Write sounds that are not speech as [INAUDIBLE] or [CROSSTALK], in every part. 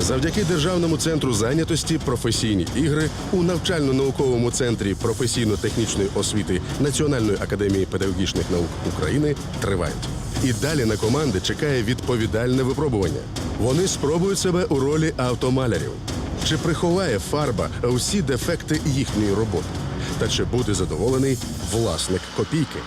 Завдяки Державному центру зайнятості професійні ігри у навчально-науковому центрі професійно-технічної освіти Національної академії педагогічних наук України тривають. І далі на команди чекає відповідальне випробування. Вони спробують себе у ролі автомалярів. Чи приховає фарба усі дефекти їхньої роботи? Та чи буде задоволений власник копійки?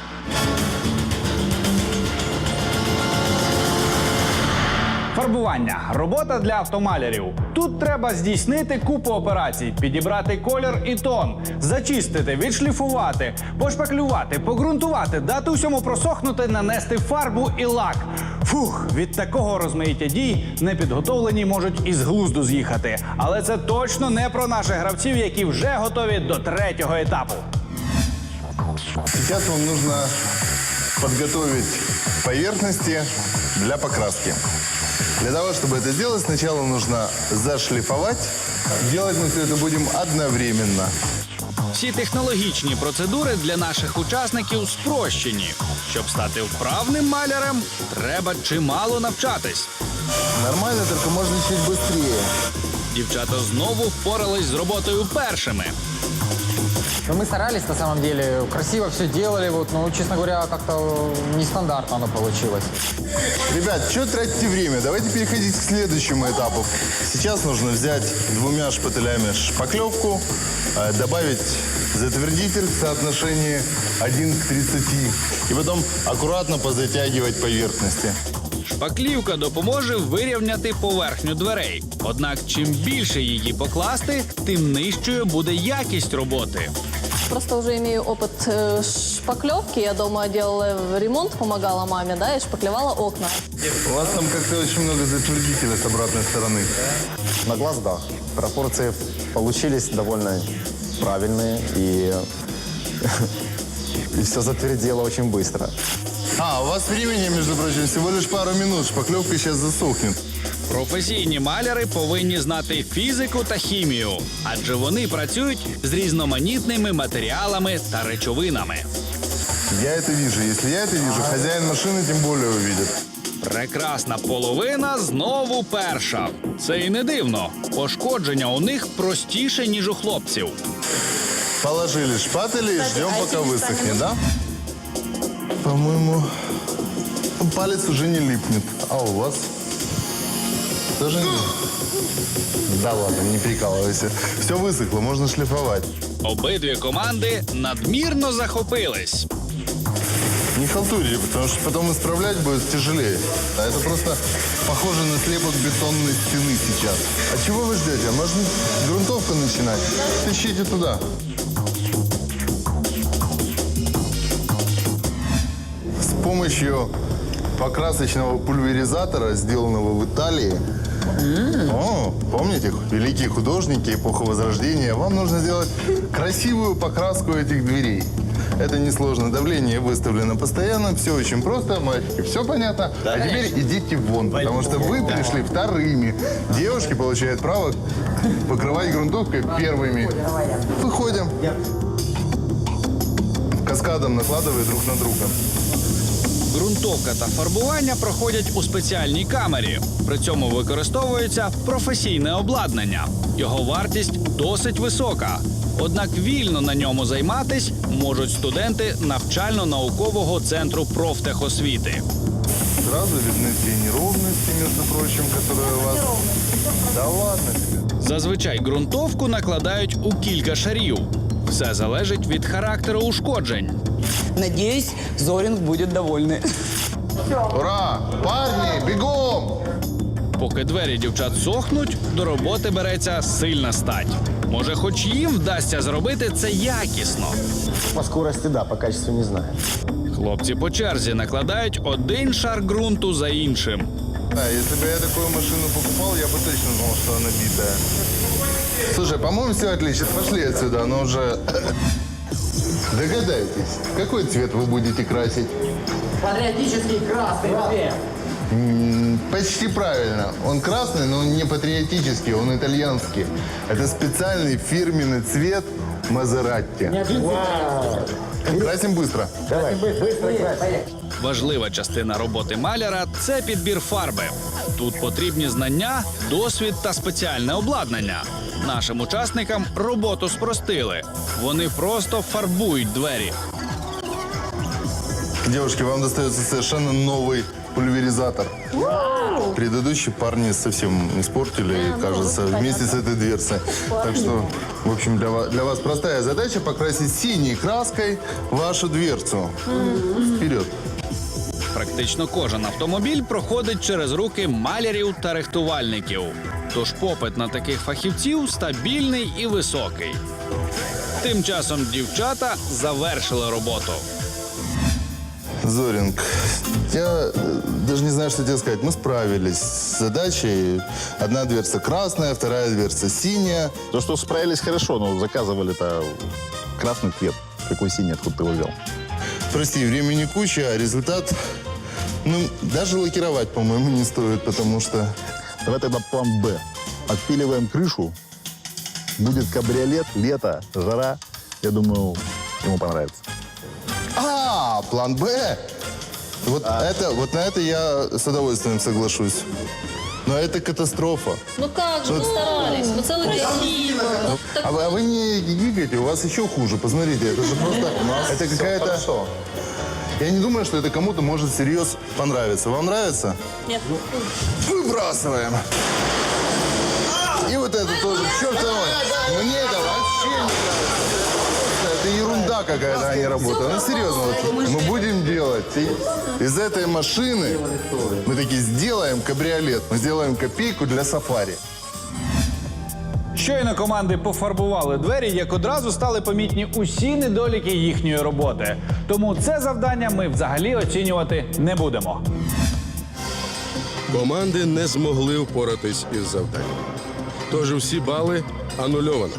Фарбування робота для автомалярів. Тут треба здійснити купу операцій, підібрати колір і тон, зачистити, відшліфувати, пошпаклювати, погрунтувати, дати усьому просохнути, нанести фарбу і лак. Фух, від такого розмаїття дій непідготовлені можуть із глузду з'їхати. Але це точно не про наших гравців, які вже готові до третього етапу. Сейчас вам нужно подготовить поверхности для покраски. Для того, чтобы это сделать, сначала нужно зашлифовать. Делать мы все это будем одновременно. Всі технологічні процедури для наших учасників спрощені. Щоб стати вправним малярем, треба чимало навчатись. Нормально, только можно чуть быстрее. Дівчата знову впорались з роботою першими. Ну, мы старались, на самом деле, красиво все делали, вот, но, честно говоря, как-то нестандартно оно получилось. Ребят, что тратите время? Давайте переходить к следующему этапу. Сейчас нужно взять двумя шпателями шпаклевку, э, добавить затвердитель в соотношении 1 к 30 и потом аккуратно позатягивать поверхности. Шпаклівка допоможе вирівняти поверхню дверей. Однак, чим більше її покласти, тим нижчою буде якість роботи. Просто уже имею опыт э, шпаклевки. Я дома делала ремонт, помогала маме, да, и шпаклевала окна. У вас там как-то очень много затвердителя с обратной стороны. На глаз, да. Пропорции получились довольно правильные и, и [LAUGHS] все затвердело очень быстро. А, у вас времени, между прочим, всего лишь пару минут. Шпаклевка сейчас засохнет. Професійні маляри повинні знати фізику та хімію, адже вони працюють з різноманітними матеріалами та речовинами. Я это вижу. Если я это вижу, хозяин машины тем более увидит. Прекрасна половина знову перша. Це і не дивно. Пошкодження у них простіше, ніж у хлопців. Положили шпатели и ждем, пока высохнет, да? По-моему, палец уже не липнет. А у вас? Тоже не... Да ладно, не прикалывайся. Все высохло, можно шлифовать. Обидві команди надмірно захопились. Не халтурите, потому что потом исправлять будет тяжелее. А это просто похоже на слепок бетонной стены сейчас. А чего вы ждете? Можно грунтовку начинать? Тащите туда. Помощью покрасочного пульверизатора, сделанного в Италии, о, помните, великие художники эпохи Возрождения, вам нужно сделать красивую покраску этих дверей. Это несложно, давление выставлено постоянно, все очень просто, мальчики, все понятно. А теперь идите вон, потому что вы пришли вторыми. Девушки получают право покрывать грунтовкой первыми. Выходим. Каскадом накладывая друг на друга. Ґрунтовка та фарбування проходять у спеціальній камері. При цьому використовується професійне обладнання. Його вартість досить висока. Однак вільно на ньому займатись можуть студенти навчально-наукового центру профтехосвіти. Сразу видны те неровности, между прочим, которые у вас... Да ладно тебе. Зазвичай ґрунтовку накладають у кілька шарів. Все залежить від характеру ушкоджень. Надеюсь, Зоринг будет довольный. Ура! Парни, бегом! Поки двері дівчат сохнуть, до роботи береться сильна стать. Може, хоч їм вдасться зробити це якісно. По скорости, да, по качеству не знаю. Хлопці по черзі накладають один шар ґрунту за іншим. Да, если бы я такую машину покупал, я бы точно знал, что она битая. Слушай, по-моему, все отлично. Пошли отсюда, оно уже... Догадайтесь, какой цвет вы будете красить? Патриотический красный цвет. М, Почти правильно. Он красный, но он не патриотический, он итальянский. Это специальный фирменный цвет Мазератти. Красим быстро. Давай, быстро крась. Важлива частина роботи маляра це підбір фарби. Тут потрібні знання, досвід та спеціальне обладнання. Нашим учасникам роботу спростили. Вони просто фарбують двері. Девушки, вам достается совершенно новый пульверизатор. Предыдущие парни совсем испортили, кажется, вместе с этой дверцей. Так что, в общем, для вас, для вас простая задача покрасить синей краской вашу дверцу. Вперед. Практично кожен автомобіль проходить через руки малярів та рихтувальників. Тож попит на таких фахівців стабільний і високий. Тим часом дівчата завершили роботу. Зоринг, я э, даже не знаю, что тебе сказать. Мы справились с задачей. Одна дверца красная, вторая дверца синяя. То, что справились хорошо, но заказывали-то красный цвет. Какой синий, откуда ты его взял? Прости, времени куча, а результат... Ну, даже лакировать, по-моему, не стоит, потому что... Давай тогда план «Б». Отпиливаем крышу. Будет кабриолет, лето, жара. Я думаю, ему понравится. А, план Б. Вот, это, вот на это я с удовольствием соглашусь. Но это катастрофа. Ну как же, мы старались, мы целый день. Ну, А вы, а вы не гикайте, у вас еще хуже. Посмотрите, это же просто... Это какая-то... Я не думаю, что это кому-то может всерьез понравиться. Вам нравится? Нет. Выбрасываем. И вот это тоже. Черт возьми. Мне это вообще не. Это ерунда какая-то, а не работа. Ну, серьезно, вот мы будем делать и- из этой машины, мы таки сделаем кабриолет, мы сделаем копейку для сафари. Щойно команди пофарбували двері, як одразу стали помітні усі недоліки їхньої роботи. Тому це завдання ми взагалі оцінювати не будемо. Команди не змогли впоратись із завданням. Тож всі бали анульовано.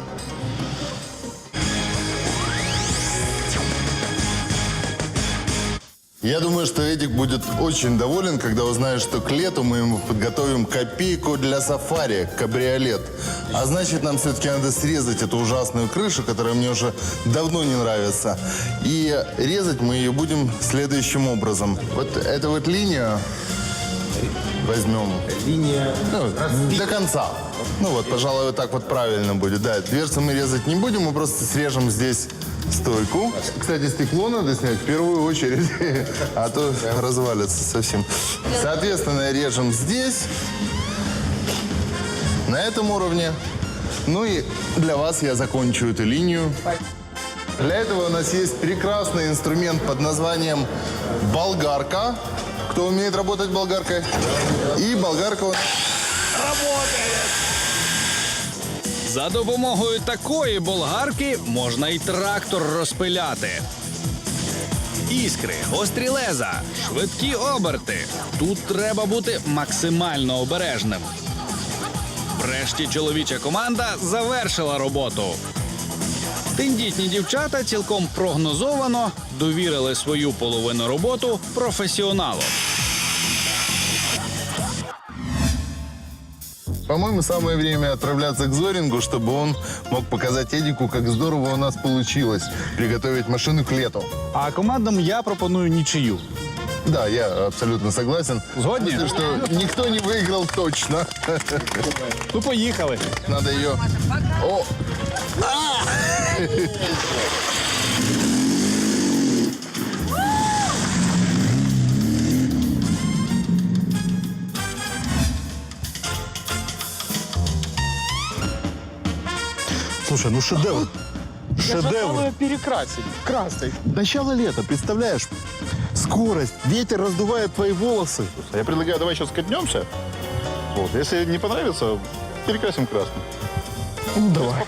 Я думаю, что Эдик будет очень доволен, когда узнает, что к лету мы ему подготовим копейку для сафари, кабриолет. А значит, нам все-таки надо срезать эту ужасную крышу, которая мне уже давно не нравится. И резать мы ее будем следующим образом. Вот эту вот линию возьмем. Линия Ну, до конца. Ну вот, пожалуй, вот так вот правильно будет. Да, дверцу мы резать не будем, мы просто срежем здесь стойку. Кстати, стекло надо снять в первую очередь, [LAUGHS] а то развалится совсем. Соответственно, режем здесь, на этом уровне. Ну и для вас я закончу эту линию. Для этого у нас есть прекрасный инструмент под названием болгарка. Кто умеет работать болгаркой? И болгарка нас За допомогою такої болгарки можна і трактор розпиляти. Іскри, гострі леза, швидкі оберти. Тут треба бути максимально обережним. Врешті чоловіча команда завершила роботу. Тендітні дівчата цілком прогнозовано довірили свою половину роботу професіоналу. По-моему, самое время отправляться к Зорингу, чтобы он мог показать Эдику, как здорово у нас получилось приготовить машину к лету. А командам я пропоную нічию. Да, я абсолютно согласен. Згодні? В смысле, что никто не выиграл точно. [LAUGHS] Ну, поїхали. Надо ее... О! [LAUGHS] Слушай, ну шедевр. Шедевр. перекрасить. Красный. Начало лета, представляешь? Скорость, ветер раздувает твои волосы. Я предлагаю, давай сейчас катнемся. Вот. Если не понравится, перекрасим красным. Ну, давай.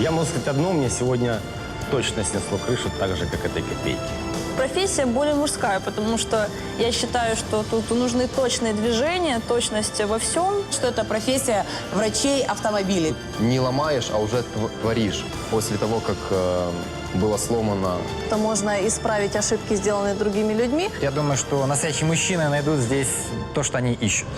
Я могу сказать одно, мне сегодня точно снесло крышу так же, как этой копейки. Профессия более мужская, потому что я считаю, что тут нужны точные движения, точность во всем. Что это профессия врачей автомобилей. Не ломаешь, а уже тв- творишь. После того, как э, было сломано Это можно исправить ошибки, сделанные другими людьми. Я думаю, что настоящие мужчины найдут здесь то, что они ищут.